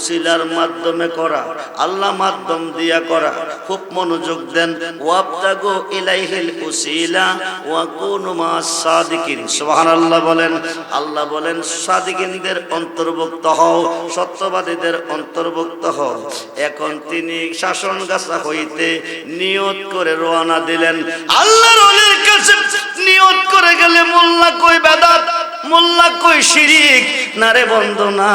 উসিলার মাধ্যমে করা, আল্লাহ মাধ্যম দিয়া করা। খুব মনোযোগ দেন, ওয়াবতাগু ইলাইহিল উসিলা ওয়া কুনু মাস সাদিকিন। সুবহানাল্লাহ বলেন, আল্লাহ বলেন, সাদিকিনদের অন্তর্ভুক্ত হও, সত্যবাদীদের অন্তর্ভুক্ত হও। এখন তিনি শাসন গাছা হইতে নিয়ত করে রওনা দিলেন। আল্লাহর ওলির কাছে নিয়ত করে গেলে মোল্লা কই বেদাত? মোল্লা কই শিরিক? না রে বন্ধু, না।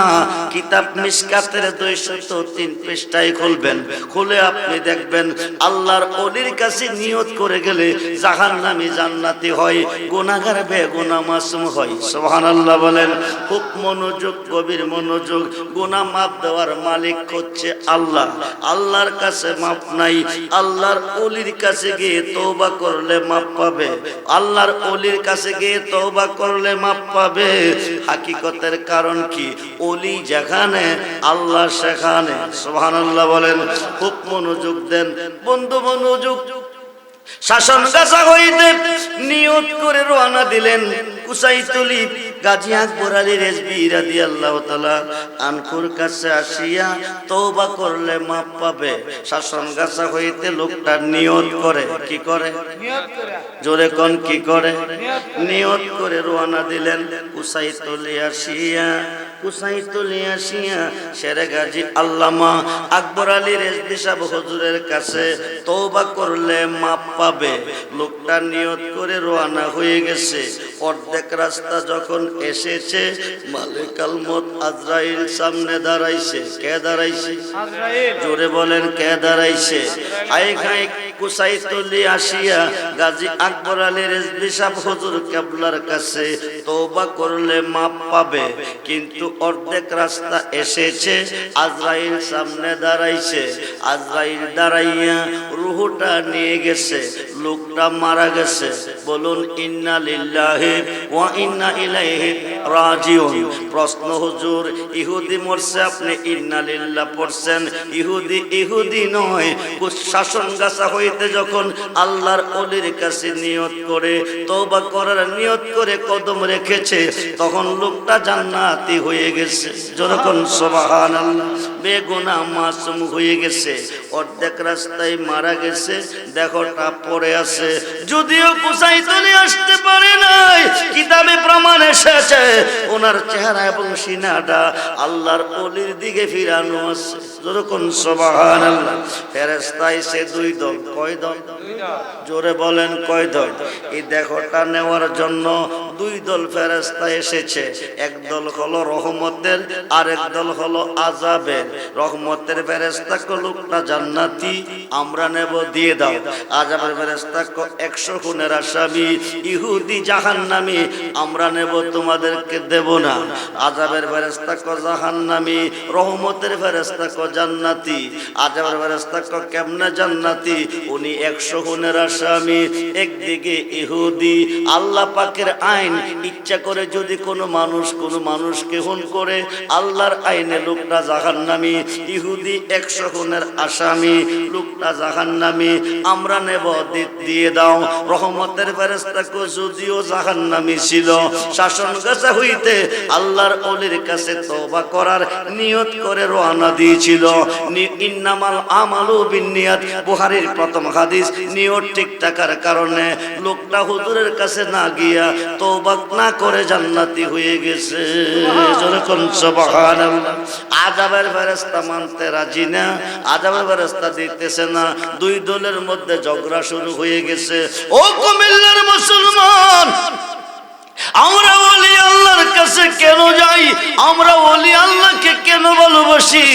কিতাব মিসকাতের দুইশত তিন পৃষ্ঠায় খুলবেন। খুলে আপনি দেখবেন আল্লাহর অলির কাছে নিয়ত করে গেলে জাহান্নামী জান্নাতি হয়, গুনাহগার বেগুনা মাসুম হয়। সুবহানাল্লাহ বলেন, খুব মনোযোগ, গভীর মনোযোগ, গুনাহ মাপ দেওয়ার মালিক হচ্ছে আল্লাহ। আল্লাহর কাছে মাপ নাই, আল্লাহর অলির কাছে গিয়ে তওবা করলে মাপ পাবে। আল্লাহর অলির কাছে গিয়ে তওবা করলে মাপ পাবে। হাকিকতের কারণ কি? অলি যেখানে, আল্লাহ সেখানে। সোহানাল্লাহ বলেন খুব মনোযোগ দেন। বন্ধু মনোযোগ শাসন গাছা হইতে নিয়ত করে রোয়ানা দিলেন কুসাইতুলি গাজী আকবর আলী রেজবি রাদিয়াল্লাহু তাআলা আনকুর কাছে আসিয়া তওবা করলে মাপ পাবে। শাসন গাছা হইতে লোকটা নিয়ত করে। কি করে? জোরে কোন কি করে? নিয়ত করে। রওনা দিলেন কুসাইতুলি আসিয়া। কুসাইতুলি আসিয়া শেরে গাজী আল্লামা আকবর আলী রেজবি সাহেব হুজুরের কাছে তওবা করলে মাপ পাবে। লোকটা নিয়ত করে রওনা হয়ে গেছে। অর্ধেক রাস্তা যখন এসেছে মালিকাল আলমত আজরাইল সামনে দাঁড়াইছে। কে দাঁড়াইছে? জোরে বলেন কে দাঁড়াইছে? হাই খাই কুসাইতুলি আসিয়া গাজী আকবর আলী রেজবি হুজুর কেবলার কাছে তওবা করলে মাপ পাবে। কিন্তু অর্ধেক রাস্তা এসেছে, আজরাইল সামনে দাঁড়াইছে। আজরাইল দাঁড়াইয়া রুহুটা নিয়ে গেছে, লোকটা মারা গেছে। বলুন, ইন্না লিল্লাহি ওয়া ইন্না ইলাইহি রাজিউন। প্রশ্ন, হুজুর, ইহুদি মরছে আপনি ইন্না লিল্লাহ পড়ছেন। ইহুদি ইহুদি নয় শাসন গাছা হইতে যখন আল্লাহর অলির কাছে নিয়ত করে, তওবা করার নিয়ত করে কদম রেখেছে, তখন লোকটা জান্নাতি হয়ে গেছে। যখন সুবহানাল্লাহ, বেগুনা মাসুম হয়ে গেছে। অর্ধেক রাস্তায় মারা গেছে দেখোটা পড়ে আছে। যদিও কুসাই চলে আসতে পারে নাই, কিতাবে প্রমাণ এসেছে ওনার চেহারা এবং সিনাটা আল্লাহর অলির দিকে ফিরানো আছে। যখন সুবহানাল্লাহ ফেরেস্তায় এসে দুই দল, কয় দল? জোরে বলেন, কয় দল? এই দেখোটা নেওয়ার জন্য দুই দল ফেরেশতা এসেছে। এক দল হলো রহমতের, আরেক দল হলো আজাবের রহমতের ফেরেশতা কো লোকটা জান্নাতি, আমরা নেব দিয়ে দাও। আজাবের ফেরেশতা কো একশো খুনের আসামি, ইহুদি জাহান্নামী, আমরা নেব, তোমাদেরকে দেব না। আজাবের ফেরেশতা কো জাহান্নামী, রহমতের ফেরেশতা কো জান্নাতি। আজাবের ফেরেশতা কো কেমনে জান্নাতি? উনি একশো খুনের আসামি, একদিকে ইহুদি, আল্লাহ পাকের আইন ইচ্ছা করে যদি কোনো মানুষ কোনো মানুষকে খুন করে, আল্লাহর আইনে লোকটা জাহান্নামী, ইহুদি একশো খুনের আসামি, লোকটা জাহান্নামী, আমরা নেব দিয়ে দাও। রহমতের ফেরেস্তাকে যদিও জাহান্নামী ছিল, শাসন গাছা হইতে আল্লাহর অলির কাছে তওবা করার নিয়ত করে রওনা দিয়েছিল। ইন্নামাল আমালু বিন্নিয়াত, বুহারীর প্রথম হাদিস নিয়ত ঠিক থাকার কারণে লোকটা হুজুরের কাছে না গিয়া তওবা না করে জান্নাতি হয়ে গেছে। যেরকম সবহান আজাবের ফেরেশতা মানতে রাজি না আজাবের ফেরেশতা দিতেছে না। দুই দলের মধ্যে ঝগড়া শুরু হয়ে গেছে। ও কুমিল্লার মুসলমান! আমরা বলি আল্লাহর কাছে কেন যাই? আমরা বলি আল্লাহকে কেন ভালোবাসি?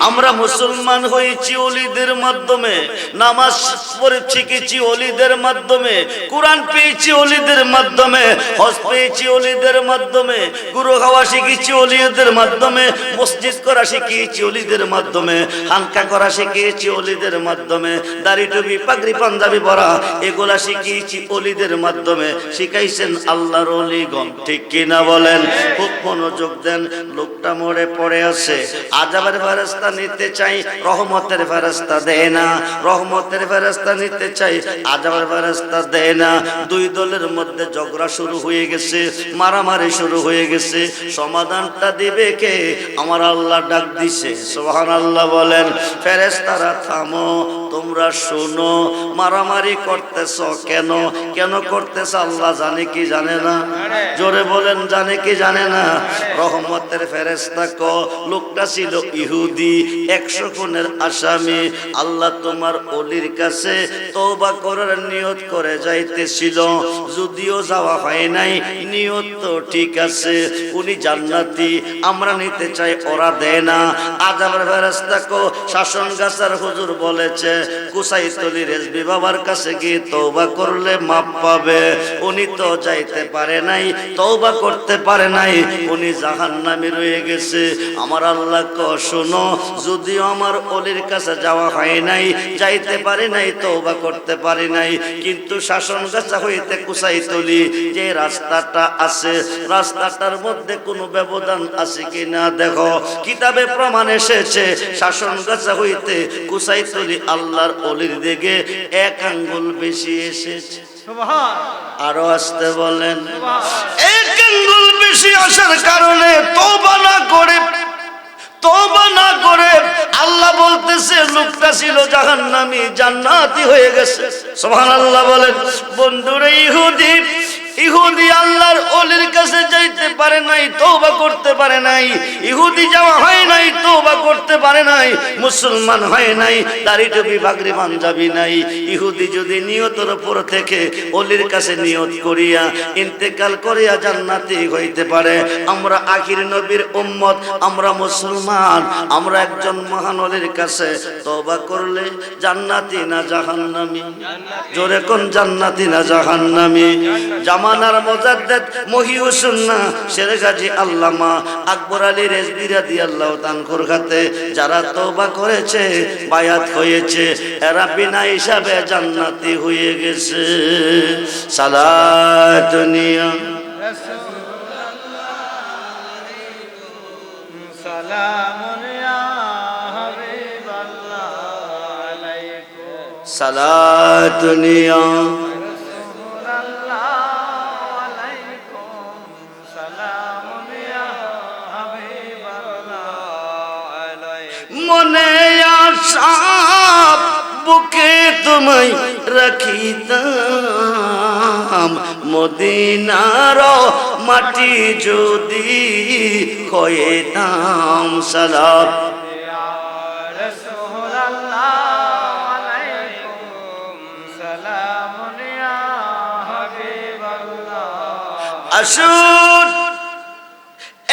আমরা মুসলমান হয়েছি অলিদের মাধ্যমে, নামাজ পড়ে শিখেছি অলিদের মাধ্যমে, কোরআন পেয়েছি অলিদের মাধ্যমে, হজ পেয়েছি অলিদের মাধ্যমে, গুরু খাওয়া শিখেছি অলিদের মাধ্যমে, মসজিদ করা শিখিয়েছি অলিদের মাধ্যমে হানকা করা শিখিয়েছি অলিদের মাধ্যমে, দাড়ি টুপি, পাগড়ি, পাঞ্জাবি পরা, এগুলা শিখিয়েছি অলিদের মাধ্যমে। শিখাইছেন আল্লাহর অলিগণ ঠিক কিনা বলেন? খুব মনোযোগ দেন, লোকটা মরে পড়ে আছে। আজাবের ফেরেস্তা নিতে চাই, রহমতের ফেরেস্তা দেয় না। রহমতের ফেরেস্তা নিতে চাই, আজাবের ফেরেস্তা দেয় না। দুই দলের মধ্যে ঝগড়া শুরু হয়ে গেছে, মারামারি শুরু হয়ে গেছে। সমাধানটা দিবে কে? আমার আল্লাহ ডাক দিছে সোহান আল্লাহ বলেন। ফেরেস্তারা থামো তোমরা শোনো, মারামারি করতেছ কেন? কেন করতেছ আল্লাহ জানে কি জানে না? জোরে বলেন, জানে কি জানে না? রহমতের ফেরেস্তা ক? লোকটা ছিল ইহুদি, একশো খুনের আসামি। আল্লাহ তোমার অলির কাছে তওবা করার নিয়ত করে যাইতেছিল। যদিও যাওয়া হয় নাই, নিয়ত তো ঠিক আছে। উনি জান্নাতি, আমরা নিতে চাই, ওরা দেয় না। আজাবের ফেরেস্তা কো? শাসন গাছার হুজুর বলেছে কুসাইতলি রেজবি বাবার কাছে গিয়ে তওবা করলে মাপ পাবে। উনি তো যাইতে পারে নাই, তওবা করতে পারে নাই, উনি জাহান্নামে রয়ে গেছে। আমার আল্লাহ ক শোনো, যদিও আমার অলির কাছে যাওয়া হয় নাই, যাইতে পারি নাই, তওবা করতে পারি নাই, কিন্তু শাসন গাছা হইতে কুসাইতলি যে রাস্তাটা আছে, রাস্তাটার মধ্যে কোনো ব্যবধান আছে কিনা দেখো। কিতাবে প্রমাণ এসেছে, শাসন গাছা হইতে কুসাইতলি আল্লাহর অলির দিকে এক আঙ্গুল বেশি এসেছে। আরও আসতে বলেন, এক আঙ্গুল বেশি আসার কারণে তোবা না করে না করে আল্লাহ বলতেছে, লোকটা ছিল জাহান্নামী, জান্নাতি হয়ে গেছে। সুবহানাল্লাহ বলেন, বন্ধুরে ইহুদি ইহুদি আল্লাহর অলির কাছে যাইতে পারে নাই, তওবা করতে পারে নাই। ইহুদি যাওয়া হয় নাই, তওবা করতে পারে নাই। মুসলমান হয় নাই, দাড়ি টুপি বাগরি পাঞ্জাবি নাই। ইহুদি যদি নিয়তর উপর থেকে অলির কাছে নিয়ত করিয়া ইন্তেকাল করিয়া জান্নাতি হইতে পারে, আমরা আখির নবীর উম্মত, আমরা মুসলমান, আমরা একজন মহান অলির কাছে তওবা করলে জান্নাতি না জাহান্নামী? জোরে কোন জান্নাতি না জাহান্নামী? জামানার মোজাদ্দেদ মহিউসুন্না শেরে গাজী আল্লামা আকবর আলী রেজবিরা দিয়ে আল্লাহ তানকুর খাতে যারা তওবা করেছে, বায়াত হয়েছে, এরা বিনা হিসাবে জান্নাতি হয়ে গেছে। সালাতুনিয়া দুনিয়া সালা সাপ বুকে তুমি রাখিতাম। মদিনার মাটি যদি কয়েতাম সালাম।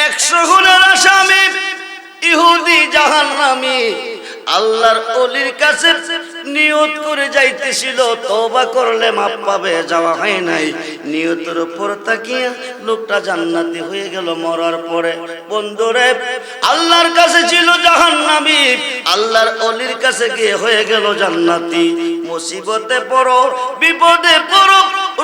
একশো হুনার আসামি ইহুদি জাহান্নামী আল্লাহর অলির কাছে নিয়ত করে যাইতেছিল, তওবা করলে মাপ পাবে, যাওয়া হয় নাই। নিয়তের উপর তাকিয়া লোকটা জান্নাতি হয়ে গেল মরার পরে। বন্ধুরে, আল্লাহর কাছে ছিল জাহান্নামী। আল্লাহর অলির কাছে গিয়ে হয়ে গেল জান্নাতি। মুসিবতে পড়ো, বিপদে পড়ো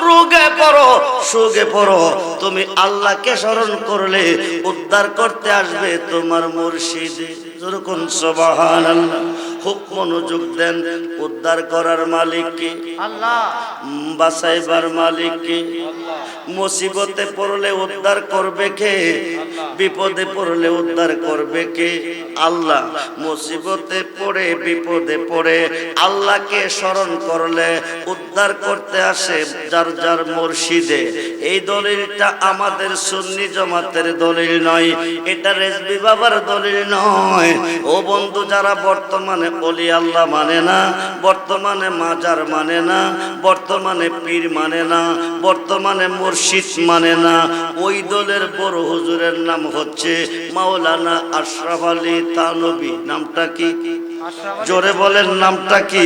রোগে পড়ো, সুগে পড়ো। তুমি আল্লাহকে স্মরণ করলে উদ্ধার করতে আসবে তোমার মুর্শিদে। যেরকম সবাহান আল্লাহ খুব মনোযোগ দেন উদ্ধার করার মালিককে বাসাইবার মালিককে। মুসিবতে পড়লে উদ্ধার করবে কে? বিপদে পড়লে উদ্ধার করবে কে? আল্লাহ। মুসিবতে পড়ে বিপদে পড়ে আল্লাহকে স্মরণ করলে উদ্ধার করতে আসে যার যার মুর্শিদে। এই দলিলটা আমাদের সুন্নি জমাতের দলিল নয় এটা রেজবি বাবার দলিল নয়। ও বন্ধু যারা বর্তমানে অলি আল্লাহ মানে না, বর্তমানে মাজার মানে না, বর্তমানে পীর মানে না, বর্তমানে মুর্শিদ মানে না। ওই দলের বড় হুজুরের নাম হচ্ছে মাওলানা আশরাফ আলী তানবী। নামটা কি? জোরে বলেন নামটা কি?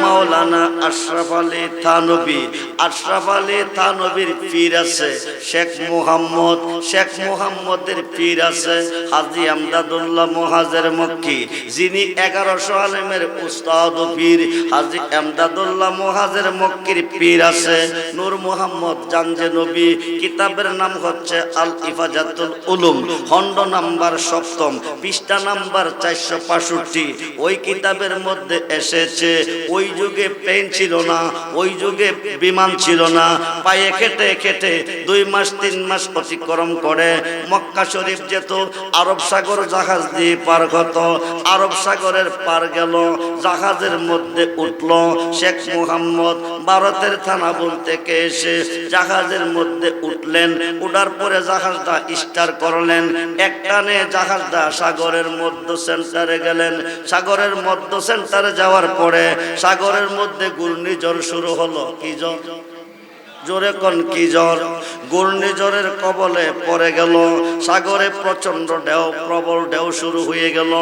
মাওলানা আশরাফ আলী থানবী। আশরাফ আলী থানবীর পীর আছে, শেখ মুহাম্মদ। শেখ মুহাম্মদের পীর আছে, হাজি আমদাদুল্লাহ মহাজের মক্কি। যিনি এগারোশো আলেমের উস্তাদ পীর, হাজি আমদাদুল্লাহ মহাজের মক্কির পীর আছে। নূর মুহাম্মদ জানজে নবী, কিতাবের নাম হচ্ছে আল ইফাজাতুল উলুম। খণ্ড নাম্বার সপ্তম, পৃষ্ঠা নাম্বার চারশো পাঁষট্টি ওই কিতাবের মধ্যে এসেছে, ওই যুগে প্লেন ছিল না, ওই যুগে বিমান ছিল না, পায়ে খেটে খেটে দুই মাস, তিন মাস অতিক্রম করে। মক্কা শরীফ যেত, আরব সাগর জাহাজ দিয়ে পার হতো, আরব সাগরের পার গেল, জাহাজের মধ্যে উঠল, শেখ মুহাম্মদ ভারতের থানাবুল থেকে এসে জাহাজের মধ্যে উঠলেন, উঠার পরে জাহাজটা স্টার করলেন, একটানে জাহাজটা সাগরের মধ্য সেন্টারে গেলেন, সাগরের মধ্য সেন্টারে যাওয়ার পরে সাগরের মধ্যে ঘূর্ণিঝড় শুরু হলো। কি জ্বর জোরে কোন কি জ্বর? ঘূর্ণিঝড়ের কবলে পড়ে গেল। সাগরে প্রচণ্ড ঢেউ, প্রবল ঢেউ শুরু হয়ে গেল।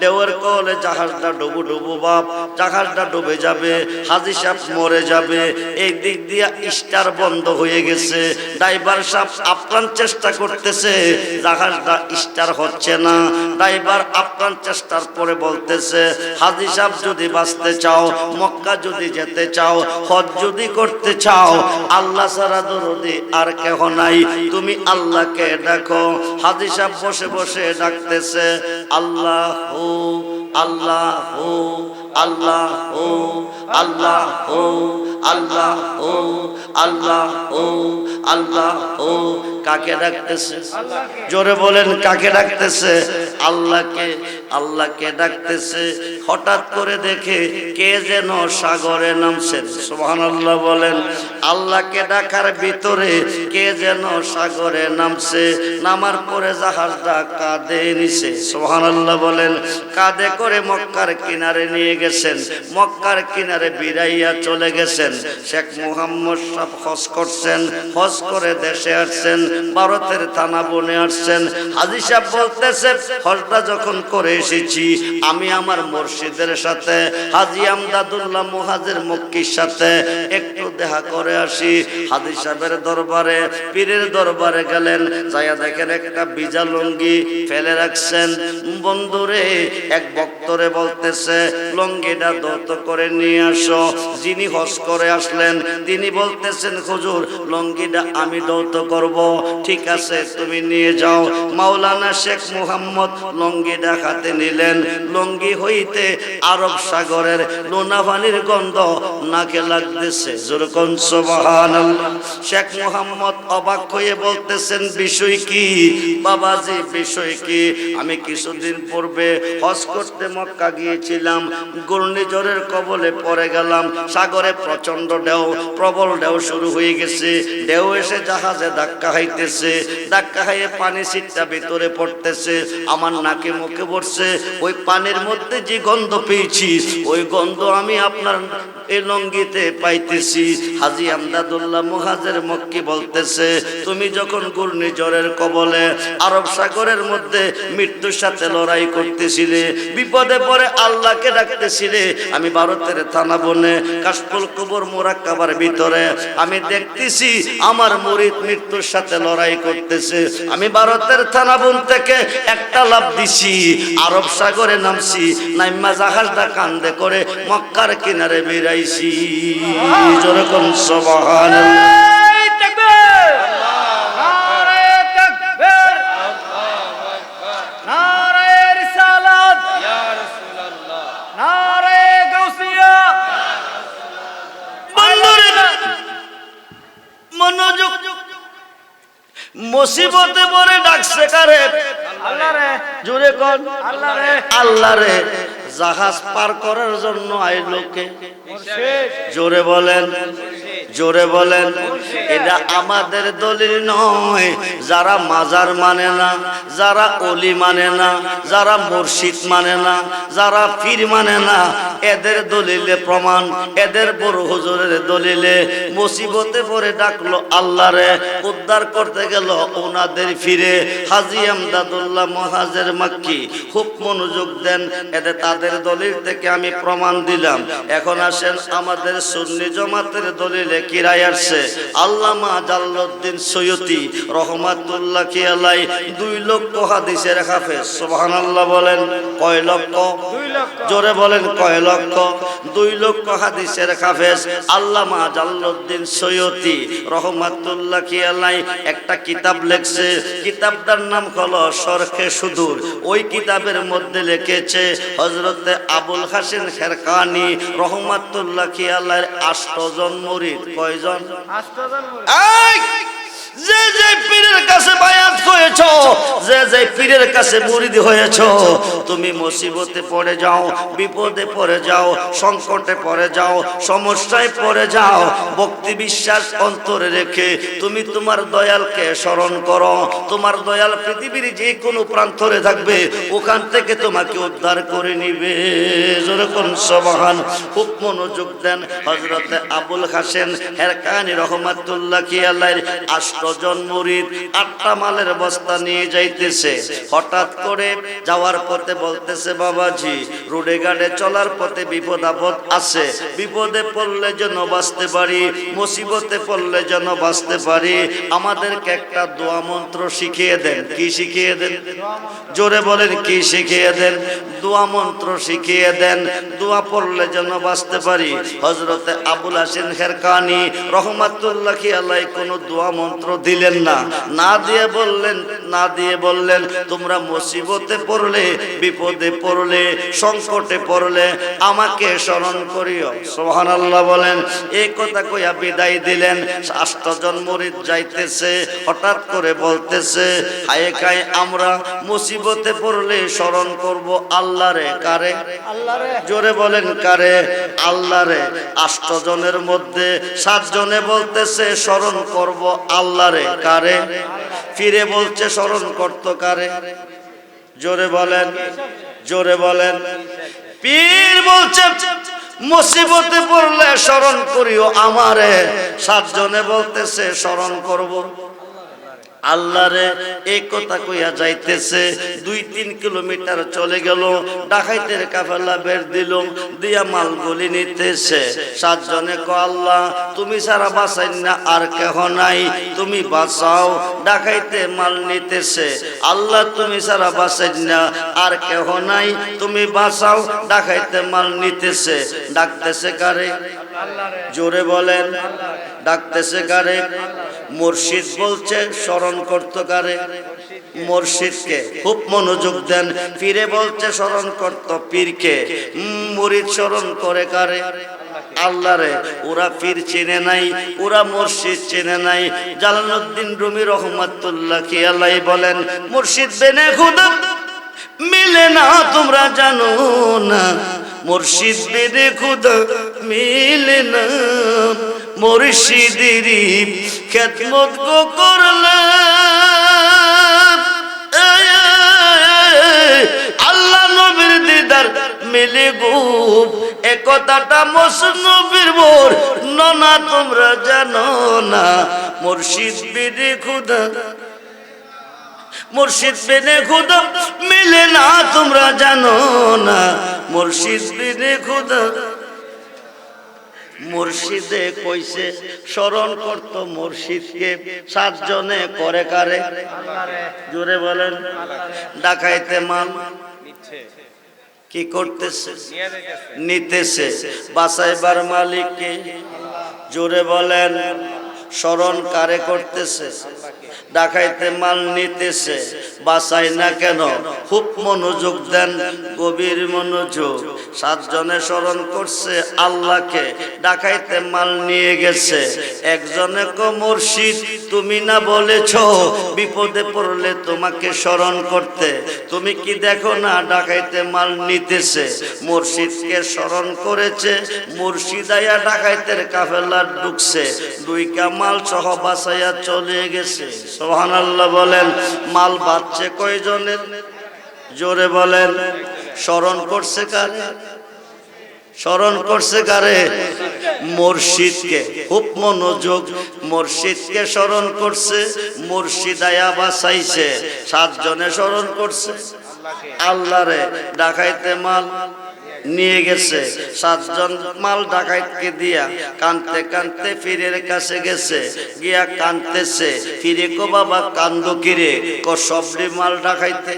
ঢেউয়ের কবলে জাহাজটা ডুবু ডুবু বাপ, জাহাজটা ডুবে যাবে, হাজি সাহেব মরে যাবে। এই দিক দিয়া স্টার বন্ধ হয়ে গেছে। ড্রাইভার সাপ আপ্রাণ চেষ্টা করতেছে, জাহাজটা স্টার হচ্ছে না। ড্রাইভার আপ্রাণ চেষ্টার পরে বলতেছে, হাজি সাহেব যদি বাঁচতে চাও, মক্কা যদি যেতে চাও, হজ যদি করতে চাও, আল্লাহ সারা দরদি আর কেহ নাই। তুমি আল্লাহকে ডাকো। হাদিসা বসে বসে ডাকতেছে, আল্লাহ হো আল্লাহ হো আল্লাহ হো আল্লাহ হো আল্লাহ হো আল্লাহ হো আল্লাহ হো কাকে ডাকতেছে? জোরে বলেন, কাকে ডাকতেছে? আল্লাহকে আল্লাহকে ডাকতেছে। হঠাৎ করে দেখে কে যেন সাগরে নামছেন সুবহানাল্লাহ বলেন, আল্লাহকে ডাকার ভিতরে কে যেন সাগরে নামছে। নামার পরে জাহাজটা কাঁদে নিছে। সুবহানাল্লাহ বলেন কাঁদে করে মক্কার কিনারে নিয়ে গেছেন। মক্কার কিনারে বিরাইয়া চলে গেছেন। শেখ মুহাম্মদ সাহেব হজ করছেন, হজ করে দেশে আসছেন। ভারতের থানা বনে আসছেন। হাজি সাহেব বলতেছে হজটা যখন করে এসেছি, আমি আমার মুর্শিদের সাথে, হাজি আমদাদুল্লাহ মুহাজের মক্কির সাথে একটু দেখা করে আসি। হাজি সাহেবের দরবারে, পীরের দরবারে গেলেন, যাইয়া দেখেন একটা বিজা লুঙ্গি ফেলে রাখছেন। বন্ধুরে, এক ভক্তরে বলতেছে, লুঙ্গিটা দত করে নিয়ে আসো। যিনি হজ করে আসলেন, তিনি বলতেছেন, হুজুর, লুঙ্গিটা আমি দৌত করব। ঠিক আছে, তুমি নিয়ে যাও। মাওলানা শেখ মুহাম্মদ লঙ্গি হাতে নিলেন। লুঙ্গি হইতে আরব সাগরের লোনাভানির গন্ধ নাকে লাগতেছে। শেখ মুহাম্মদ অবাক হয়ে বলতেছেন, বিষয় কি? বাবাজি, বিষয় কি? আমি কিছুদিন পূর্বে হজ করতে মক্কা গিয়েছিলাম। ঘূর্ণিঝড়ের কবলে পড়ে গেলাম। সাগরে প্রচণ্ড ঢেউ, প্রবল ঢেউ শুরু হয়ে গেছে। ঢেউ এসে জাহাজে ধাক্কা খাইতেছে ধাক্কা খাইয়ে পানি সিটটা ভিতরে পড়তেছে, আমার নাকে মুখে পড়ছে, ওই পানির মধ্যে যে গন্ধ পেয়েছি, ওই গন্ধ আমি আপনার এই লঙ্গিতে পাইতেছি। হাজি আমদাদুল্লাহ মুহাজের মক্কি বলতেছে, তুমি যখন ঘূর্ণিঝড়ের কবলে আরব সাগরের মধ্যে মৃত্যুর সাথে লড়াই করতেছিলে, বিপদে পরে আল্লাহকে ডাকতেছিলে, আমি ভারতের থানা বনে কাশফুল কবর মোরাক্কাবার ভিতরে, আমি দেখতেছি আমার মরিদ মৃত্যুর সাথে লড়াই করতেছে। আমি ভারতের থানা বোন থেকে একটা লাভ দিছি, আরব সাগরে নামছি, নাইমা জাহাজটা কান্দে করে মক্কার কিনারে বেরাইছি যেরকম সবাহান এই তাকবীর! নারে তাকবীর! নারে রিসালাত! নারে গাউসিয়া! মনোযোগ মুসিবতে পরে ডাকছে কারে? আল্লাহ রে। জোরে কন। আল্লাহ রে। আল্লাহ রে। জাহাজ পার করার জন্য আইলোকে জোরে বলেন। জোরে বলেন, এটা আমাদের দলিল নয়। যারা মাজার মানে না, যারা অলি মানে না, যারা মুর্শিদ মানে না, যারা পীর মানে না, এদের দলিলে প্রমাণ, এদের বড় হুজুরের দলিলে মুসিবতে পড়ে ডাকলো আল্লাহরে, উদ্ধার করতে গেল ওনাদের ফিরে। হাজি আমদাদুল্লাহ মহাজের মাক্কি খুব মনোযোগ দেন, এতে তাদের দলিল থেকে আমি প্রমাণ দিলাম। এখন আসেন আমাদের সুন্নি জমাতের দলিলে। কিরায় আসছে। আল্লামা জাল্লুদ্দিন সৈয়দি রহমাতুল্লাহ কিয়ালাই দুই লক্ষ হাদিসের হাফেজ, সুবহানাল্লাহ বলেন, কয় লক্ষ? জোরে বলেন, কয় লক্ষ? দুই লক্ষ হাদিসের হাফেজ, আল্লামা জাল্লুদ্দিন সৈয়দি রহমাতুল্লাহ কিয়ালাই একটা কিতাব লেখছে। কিতাবটার নাম হলো সরখে সুদূর। ওই কিতাবের মধ্যে লিখেছে হজরতে আবুল হাসিন খেরকানি রহমাতুল্লাহ কিয়ালাইয়ের আষ্টজন মুরিদ। কয়জন! যে যে পীরের কাছে বায়াত হয়েছ, যে যে পীরের কাছে মুরিদ হয়েছ, তুমি মুসিবতে পড়ে যাও, বিপদে পড়ে যাও, সংকটে পড়ে যাও, সমস্যায় পড়ে যাও, ভক্তি বিশ্বাস অন্তরে রেখে তুমি তোমার দয়ালকে স্মরণ করো। তোমার দয়াল পৃথিবীর যে কোনো প্রান্তরে থাকবে, ওখান থেকে তোমাকে উদ্ধার করে নিবে। যেরকম সবহান খুব মনোযোগ দেন হজরতে আবুল হাসেন হেরকানি রহমাতুল্লাহ আষ্টজন মুরিদ আটটা মালের বস্তা নিয়ে যাইতেছে। হঠাৎ করে যাওয়ার পথে বলতেছে, বাবাজি, রোডে গাড়ে চলার পথে বিপদ আপদ আছে। বিপদে পড়লে যেন বাঁচতে পারি, মুসিবতে পড়লে যেন বাঁচতে পারি। আমাদেরকে একটা দোয়া মন্ত্র শিখিয়ে দেন। কি শিখিয়ে দেন? জোরে বলেন, কি শিখিয়ে দেন? দোয়া মন্ত্র শিখিয়ে দেন। দোয়া পড়লে যেন বাঁচতে পারি। হজরতে আবুল হাসিন খেরকানি রহমাতুল্লাহ আল্লাহ কোনো দোয়া মন্ত্র দিলেন না। না দিয়ে বললেন, না দিয়ে বললেন, তোমরা মুসিবতে পড়লে, বিপদে পড়লে, সংকটে পড়লে আমাকে স্মরণ করিও। সোহান আল্লাহ বলেন এই কথা কইয়া বিদায় দিলেন। আষ্টজন মরিদ যাইতেছে, হঠাৎ করে বলতেছে, হায় আমরা মুসিবতে পড়লে স্মরণ করব আল্লাহরে কারে? আল্লাহরে। জোরে বলেন কারে? মধ্যে সাতজনে বলতেছে স্মরণ করব আল্লাহরে কারে? ফিরে বলছে স্মরণ করত কারে? জোরে বলেন জোরে বলেন। পীর বলছে মুসিবতে পড়লে স্মরণ করিও আমারে। সাতজনে বলতেছে স্মরণ করব। আল্লাহরে এই কথা কইয়া যাইতেছে, দুই তিন কিলোমিটার চলে গেল, ডাকাইতের কাফেলা বের দিল, দিয়া মাল গলি নিতেছে। সাতজনে ক আল্লাহ, তুমি সারা বাঁচাই না, আর কেহ নাই, তুমি বাঁচাও। ডাকাইতে মাল নিতেছে, আল্লাহ, তুমি সারা বাঁচাই না, আর কেহ নাই, তুমি বাঁচাও। ডাকাইতে মাল নিতেছে, ডাকতেছে কারে? জোরে বলেন, ডাকতেছে কারে? মুর্শিদ বলছে, স্মরণ করতো কারে? মুর্শিদকে খুব মনোযোগ দেন, পীরে বলছে, স্মরণ করত পীরকে। মুরিদ স্মরণ করে কারে? আল্লাহরে, ওরা পীর চেনে নাই, ওরা মুর্শিদ চেনে নাই। জালালউদ্দিন রুমি রহমাতুল্লাহ কি আল্লাহ বলেন, মুর্শিদ বেনে খুদা, মিলে না তোমরা জানো না। মুর্শিদ বেদে খুদা মিলে না। মুর্শিদেরই খেদমত গো করলে আল্লাহ নবীর দিদার মিলে গো এ কথাটা মসনবীর মোর। ননা, তোমরা জানো না। মুর্শিদ বেদে খুদা, মুর্শিদ বিনে খুদা মিলে না, তোমরা জানো না। মুর্শিদ খুদা। মুর্শিদে কইছে স্মরণ করত মুর্শিদকে, সাতজনে করে কারে? জোরে বলেন, ডাকাইতে মাল কি করতেছে? নিতেছে। বাসাইবার মালিককে জোরে বলেন স্মরণ কারে করতেছে? ডাকাইতে মাল নিতেছে। বাসাই না কেন? খুব মনোযোগ দেন, গভীর মনোযোগ। সাতজনে স্মরণ করছে আল্লাহকে, ডাকাইতে মাল নিয়ে গেছে। একজনে কো, মুর্শিদ, তুমি না বলেছ বিপদে পড়লে তোমাকে স্মরণ করতে। তুমি কি দেখো না ডাকাইতে মাল নিতেছে? মুর্শিদকে স্মরণ করেছে, মুর্শিদাইয়া ডাকাইতের কাফেলা ঢুকছে। দুই কামাল সহ বাসাইয়া চলে গেছে। সোহান আল্লাহ বলেন, মাল বাচ্চে কয়জনের জোরে বলেন, স্মরণ করছে কারে? স্মরণ করছে কারে? মুর্শিদকে। খুব মনোযোগ, মুর্শিদকে স্মরণ করছে, মুর্শিদায়া বাসাইছে সাতজনে স্মরণ করছে। আল্লাহরে ডাকাইতে মাল নিয়ে গেছে। সাতজন মাল ডাকাইতকে দিয়া কানতে কানতে ফিরের কাছে গেছে। গিয়া কানতেছে, ফিরে কো বাবা, কান্দ কিরে? ক সবরি মাল ডাকাইতে?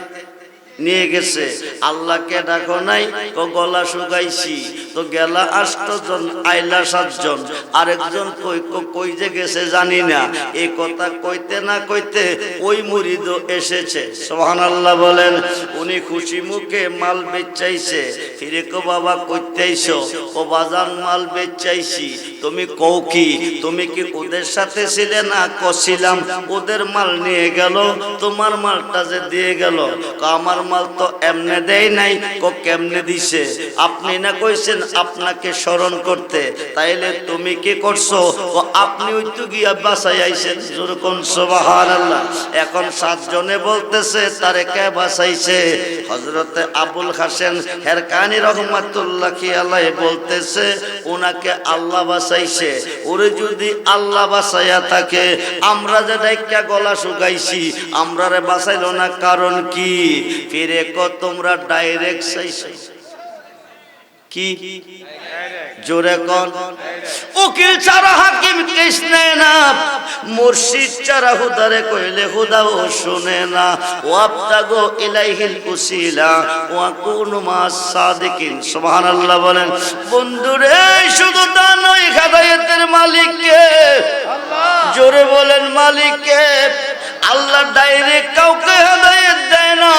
নিয়ে গেছে। আল্লাহকে ডাকো নাই, তো গলা শুকাইছি। তো গেলা আষ্টজন, আইলা সাতজন। আরেকজন কই কই যে গেছে জানি না। এই কথা কইতে না কইতে ওই মুরিদ এসেছে। সোহান আল্লাহ বলেন, উনি খুশি মুখে মাল বেচাইছে। ফিরে কো বাবা, কইতেইছ ও বাজান মাল বেচাইছি। তুমি কও কি? তুমি কি ওদের সাথে ছিলে না? কছিলাম। ওদের মাল নিয়ে গেল, তোমার মালটা যে দিয়ে গেল। ক আমার মাল তো এমনে দেয় নাই, কো কেমনে দিছে? আপনি না কইছেন আপনাকে স্মরণ করতে, তাইলে তুমি কি করছ? ও আপনি ওই গিয়া বাসায় আইছেন যেরকম সুবহান আল্লাহ এখন সাতজনে বলতেছে, তারে কে বাসাইছে হজরতে আবুল হাসেন হেরকানি রহমাতুল্লাহ কি আল্লাহ বলতেছে ওনাকে আল্লাহ বাসাইছে ওরে যদি আল্লাহ বাসাইয়া থাকে, আমরা যে ডাইকা গলা শুকাইছি আমরা রে বাসাইলো না কারণ কি? ফিরে ক তোমরা ডাইরেক্ট চাইছো কি? জোরে কন। উকিল হাকিম না। মুর্শিদ হুদারে কইলে শুনে না। ইলাইহিল সাদিকিন। বলেন বন্ধুরে শুধু তা মালিককে। জোরে বলেন, মালিককে। আল্লাহ ডাইরেক্ট কাউকে হেদায়েত দেয় না।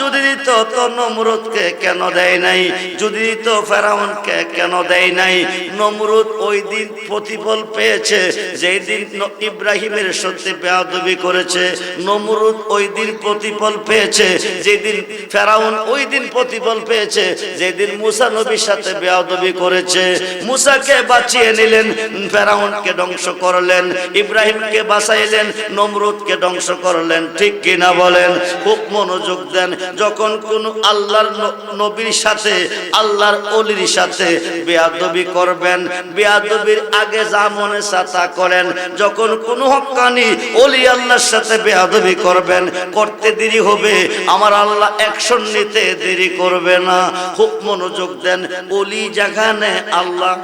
যদি দিত তো নমরুদকে কেন দেয় নাই? যদি দিত ফেরাউনকে কেন দেয় নাই? নমরুদ ওই দিন প্রতিফল পেয়েছে, যেই দিন ইব্রাহিমের সত্যি বেয়াদবি করেছে। নমরুদ ওই দিন প্রতিফল পেয়েছে যেদিন ফেরাউন ওই দিন প্রতিফল পেয়েছে যেদিন মুসা নবীর সাথে বেয়াদবি করেছে। মুসাকে বাঁচিয়ে নিলেন, ফেরাউনকে ধ্বংস করলেন, ইব্রাহিমকে বাঁচাইলেন, নমরুদকে ধ্বংস করলেন। ঠিক কিনা বলেন? খুব মনোযোগ দেন। যখন কোন আল্লাহর নবীর সাথে, আল্লাহর অলির সাথে বেয়াদবি করবেন, বেয়াদবির আগে যা মনে চাতা করেন। যখন কোন হক্কানি অলি আল্লাহর সাথে বেয়াদবি করবেন, করতে দেরি হবে, আমার আল্লাহ অ্যাকশন নিতে দেরি করবে না। খুব মনোযোগ দেন। অলি জাগানে আল্লাহ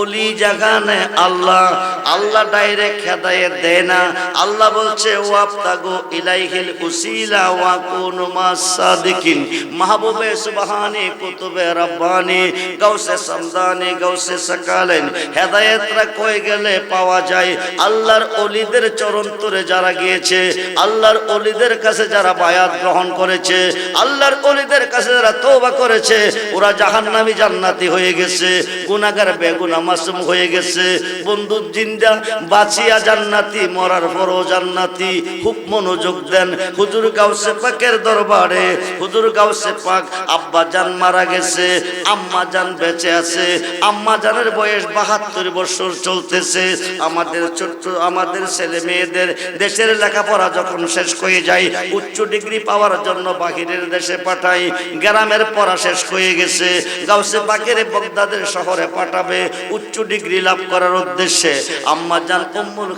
অলি জাগানে আল্লাহ আল্লাহ ডাইরেক্ট হেদায়েত দেয় না। আল্লাহ বলছে, ওয়াবতাগু ইলাইহিল উসিলা ওয়া কুনু মাসাদিকিন মাহবুবে সুবহানি, কুতুবে রব্বানি, গাউসে সামদানি, গাউসে সাকালেন। হেদায়েতরা কই গেলে পাওয়া যায়? আল্লাহর অলিদের চরণ তরে যারা গিয়েছে, আল্লাহর অলিদের কাছে যারা বায়াত গ্রহণ করেছে, আল্লাহর অলিদের কাছে যারা তওবা করেছে, ওরা জাহান্নামী জান্নাতি হয়ে গেছে। গুনাহগার বেগুনা মাসুম হয়ে গেছে। বন্ধু জিন্দা, বাঁচিয়া জান্নাতি, মরার পরও জান্নাতি, খুব মনোযোগ দেন। হুজুর গাউসে পাকের দরবারে, হুজুর গাউসে পাক, আব্বা জান মারা গেছে, আম্মা জান বেঁচে আছে, আম্মা জানের বয়স বাহাত্তর বছর চলতেছে। আমাদের ছোট্ট, আমাদের ছেলে মেয়েদের দেশের লেখাপড়া যখন শেষ হয়ে যায়, উচ্চ ডিগ্রি পাওয়ার জন্য বাহিরের দেশে পাঠাই, গ্রামের পড়া শেষ হয়ে গেছে। গাউসে পাকের বগদাদের শহরে পাঠাবে উচ্চ ডিগ্রি লাভ করার উদ্দেশ্যে আম্মা জান উম্মুল